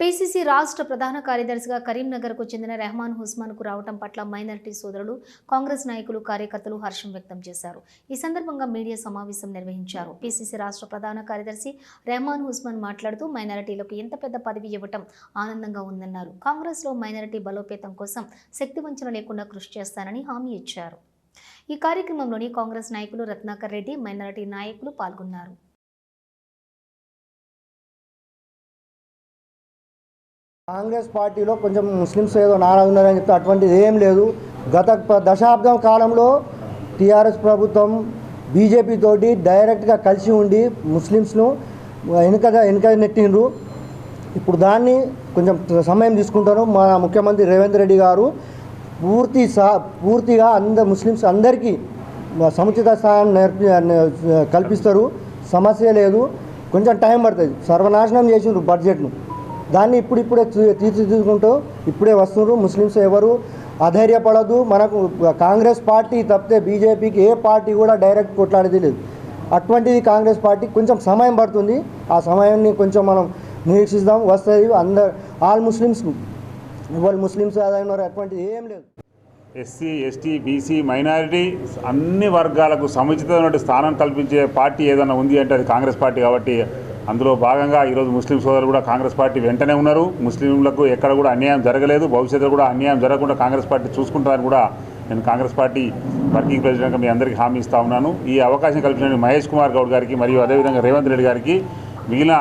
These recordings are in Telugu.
పీసీసీ రాష్ట్ర ప్రధాన కార్యదర్శిగా కరీంనగర్కు చెందిన రెహమాన్ హుస్మాన్కు రావటం పట్ల మైనారిటీ సోదరులు కాంగ్రెస్ నాయకులు కార్యకర్తలు హర్షం వ్యక్తం చేశారు. ఈ సందర్భంగా మీడియా సమావేశం నిర్వహించారు. పీసీసీ రాష్ట్ర ప్రధాన కార్యదర్శి రెహమాన్ హుస్మాన్ మాట్లాడుతూ మైనారిటీలకు ఎంత పెద్ద పదవి ఇవ్వటం ఆనందంగా ఉందన్నారు. కాంగ్రెస్లో మైనారిటీ బలోపేతం కోసం శక్తివంచన లేకుండా కృషి చేస్తానని హామీ ఇచ్చారు. ఈ కార్యక్రమంలోని కాంగ్రెస్ నాయకులు రత్నాకర్ రెడ్డి మైనారిటీ నాయకులు పాల్గొన్నారు. కాంగ్రెస్ పార్టీలో కొంచెం ముస్లిమ్స్ ఏదో నారాజు ఉన్నారని చెప్తే అటువంటిది ఏం లేదు. గత దశాబ్దం కాలంలో టీఆర్ఎస్ ప్రభుత్వం బీజేపీ తోటి డైరెక్ట్గా కలిసి ఉండి ముస్లిమ్స్ను వెనుక వెనుక నెట్టిండ్రు. ఇప్పుడు దాన్ని కొంచెం సమయం తీసుకుంటారు మన ముఖ్యమంత్రి రేవంత్ రెడ్డి గారు పూర్తి సా పూర్తిగా అంద ముస్లిమ్స్ అందరికీ సముచిత స్థానం నేర్పి కల్పిస్తారు. సమస్య లేదు. కొంచెం టైం పడుతుంది. సర్వనాశనం చేసిండ్రు బడ్జెట్ను. దాన్ని ఇప్పుడు ఇప్పుడే తీ- తీర్చిదిద్దుకుంటూ ఇప్పుడే వస్తున్నారు. ముస్లిమ్స్ ఎవరు అధైర్యపడదు. మనకు కాంగ్రెస్ పార్టీ తప్పితే బీజేపీకి ఏ పార్టీ కూడా డైరెక్ట్ కొట్లాడేది లేదు. అటువంటిది కాంగ్రెస్ పార్టీ కొంచెం సమయం పడుతుంది. ఆ సమయాన్ని కొంచెం మనం నిరీక్షిస్తాం వస్తుంది అందరు ఆల్ ముస్లిమ్స్ వాళ్ళు ముస్లిమ్స్ అదైనారు అటువంటిది ఏం లేదు. ఎస్సీ ఎస్టీ బీసీ మైనారిటీ అన్ని వర్గాలకు సముచితమైన స్థానం కల్పించే పార్టీ ఏదైనా ఉంది అంటే అది కాంగ్రెస్ పార్టీ కాబట్టి అందులో భాగంగా ఈరోజు ముస్లిం సోదరులు కూడా కాంగ్రెస్ పార్టీ వెంటనే ఉన్నారు. ముస్లింలకు ఎక్కడ కూడా అన్యాయం జరగలేదు. భవిష్యత్తులో కూడా అన్యాయం జరగకుండా కాంగ్రెస్ పార్టీ చూసుకుంటారని కూడా నేను కాంగ్రెస్ పార్టీ వర్కింగ్ ప్రెసిడెంట్గా మీ అందరికీ హామీ ఇస్తా ఉన్నాను. ఈ అవకాశం కల్పించిన మహేష్ కుమార్ గౌడ్ గారికి మరియు అదేవిధంగా రేవంత్ రెడ్డి గారికి మిగిలిన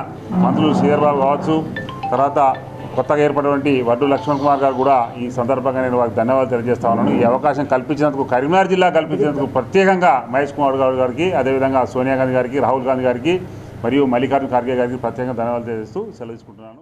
మంత్రులు శ్రీధర్బాబు కావచ్చు తర్వాత కొత్తగా ఏర్పడినటువంటి వడ్డు లక్ష్మణ్ కుమార్ గారు కూడా ఈ సందర్భంగా నేను వారికి ధన్యవాదాలు తెలియజేస్తా ఉన్నాను. ఈ అవకాశం కల్పించినందుకు కరీంనగర్ జిల్లా కల్పించినందుకు ప్రత్యేకంగా మహేష్ కుమార్ గౌడ్ గారికి అదేవిధంగా సోనియా గాంధీ గారికి రాహుల్ గాంధీ గారికి మరియు మల్లికార్జున ఖార్గే గారికి ప్రత్యేకంగా ధన్యవాదాలు తెలియజేస్తూ సెలవు తీసుకుంటున్నాను.